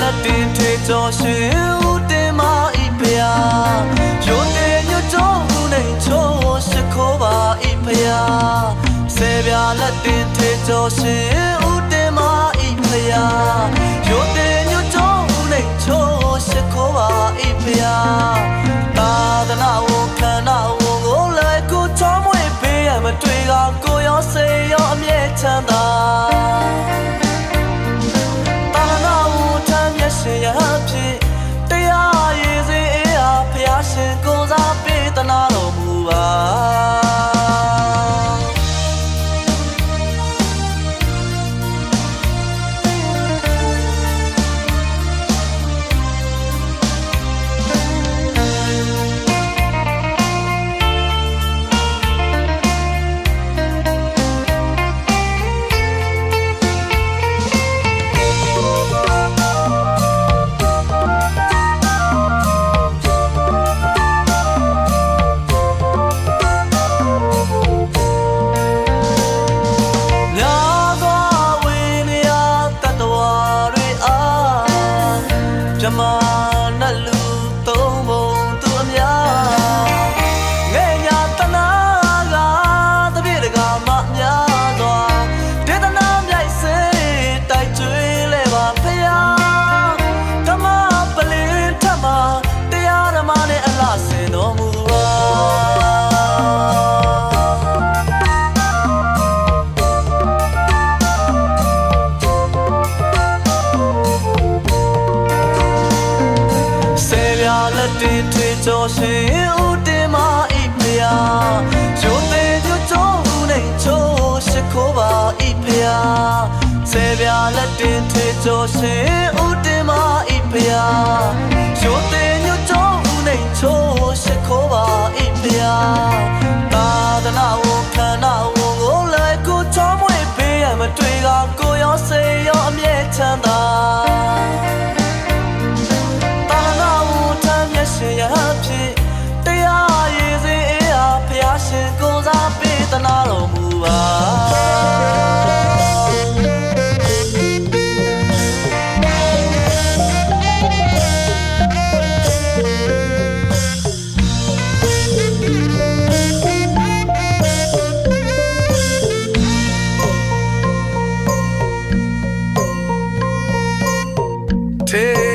လက်တင်ထေကျော်ရှင်ဦးတင်မဤဖျားရုံတင်ညကျော်ဦးနေချိုးရှိခိုးပါဤဖျားဆေပြလက်တင်ထေကျော်ရှင်ဦးတင်မဤဖျားရုံတင်ညကျော်ဦးနေချိုးရှိခိုးပါဤဖျားသာသနာဝခန္ဓာဝကိုလည်းကိုချောမွေပေးရမတွေ့ကကိုရောစေရောအမြဲချမ်းသာ တော် လက်တင်ထွေကျော်ရှင်ဦးတင်မဤဖျားရုံသေးကြကြုံဦးနေချိုးရှိခိုးပါဤဖျားဆေပြလက်တင်ထွေကျော်ရှင်ဦးတင်မဤဖျားရုံသေးညကြုံဦးနေချိုးရှိခိုးပါဤဖျားသာသနာဝခန္ဓာဝ sé.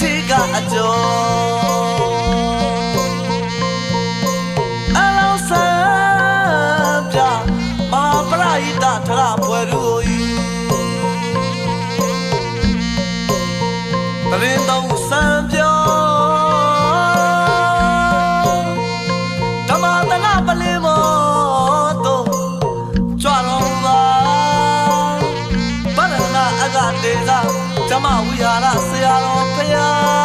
တိကအကျော်အလောင်းစံပြမဟာပရိသတ်ထရပွဲရူဤတရင်တော့စံပြောဓမ္မတနာပလင်မောတို့ကြွတော်သာပရဏအကတေသာဓမ္မဝိဟာရဆရာတော် Yeah.